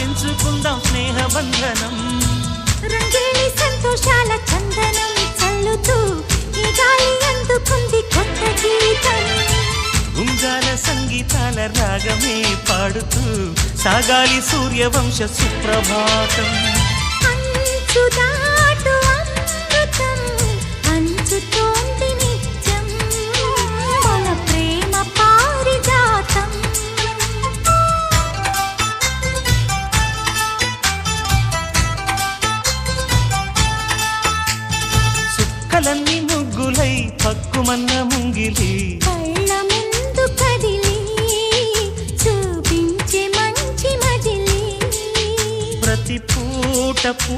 పెంచుకుందాం స్నేహ బంధనం రంగేణి సంతోషాల చందనం చల్లుతూ ఈ గాలి అందుకుంది కొత్త గీతం. ఉంగాల సంగీతాల రాగమే పాడుతూ సాగాలి సూర్యవంశ సుప్రభాతం. సుక్కలన్నీ ముగ్గులై పక్కుమన్న ముంగిలి. కళ్ళ ముందు కదిలి చూపించే మంచి మజిలీ. ప్రతి పూట పూ